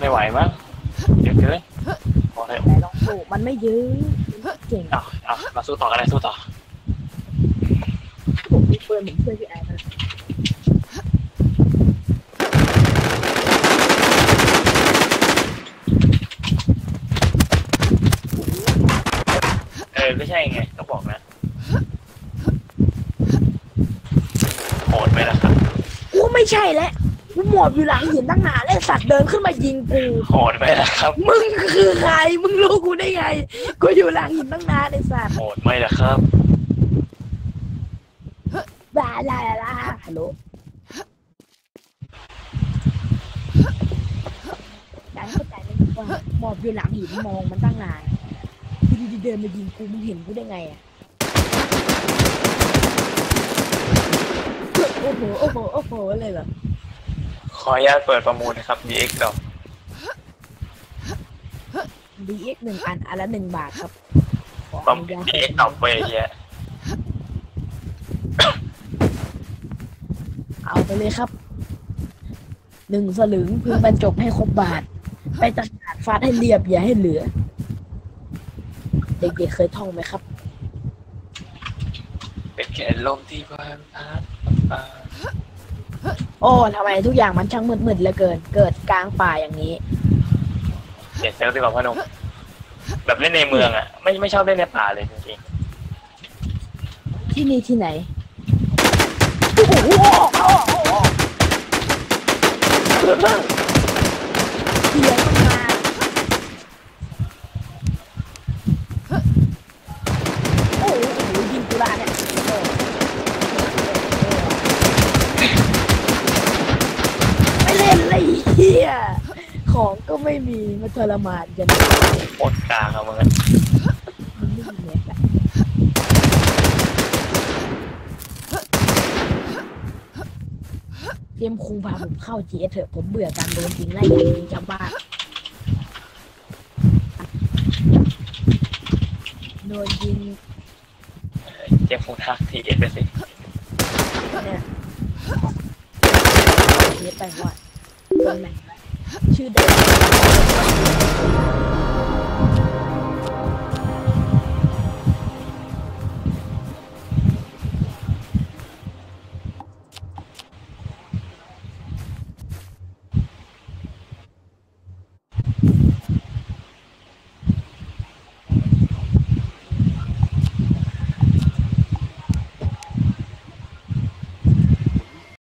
ไม่ไหวมั้งเดี๋ยวเกินพอเลยแต่ลองสู้มันไม่ยื้อเก่งเอาเอามาสู้ต่อกันเลยสู้ต่อผมมีปืนผมช่วยพี่ไอ้นะเออไม่ใช่ไงต้องบอกนะโหดไหมล่ะครับกูไม่ใช่แล้ว กูหมอบอยู่หลังหินตั้งนานแล้วสัตว์เดินขึ้นมายิงกู โหดไหมล่ะครับ มึงคือใคร มึงรู้กูได้ไง กูอยู่หลังหินตั้งนานไอ้สัตว์โหดไหมล่ะครับบาลาลาลาฮัลโหลการเข้าใจไหมว่าหมอบอยู่หลังหินมองมันตั้งนานอยู่ดีๆเดินมายิงกูมึงเห็นกูได้ไงอะโอ้โห โอ้โห โอ้โห เลยเหรอ ขออนุญาตเปิดประมูลนะครับ DX ดอก DX หนึ่งอันอันละหนึ่งบาทครับขอประอมูนุลญาต DX ดอกไปเฮียเอาไปเลยครับ หนึ่งสลึงพึงบรรจบให้ครบบาท ไปตลาดฟาดให้เรียบอย่าให้เหลือ เด็กๆเคยท่องไหมครับ เป็นแค่ลมที่พัดพัดมา โอ้ทำไมทุกอย่างมันช่างมืดๆเหลือเกิน เกิดกลางป่าอย่างนี้เปลี่ยนเซลล์ดีกว่าพ่อหนุ่มแบบเล่นในเมืองอะ ไม่ไม่ชอบเล่นในป่าเลยจริงที่นี่ที่ไหนโอ้โหโอ้โหโอ้โหเสียงมันมาโอ้โหโอ้โหยิงกูละเนี่ยโอ้โหไม่เล่นเลยเฮียของก็ไม่มีมาทรมานกันๆโคตรกลางอะมึงอะมันไม่มีเนี่ยแบบเตรียมครูพาผมเข้าจีเอเถอะ ผมเบื่อการโดนยิงไล่ยิงชาวบ้านโดนยิงเจมฟูทักทีเอ็ดไปสิเนี่ยนี่ไปว่า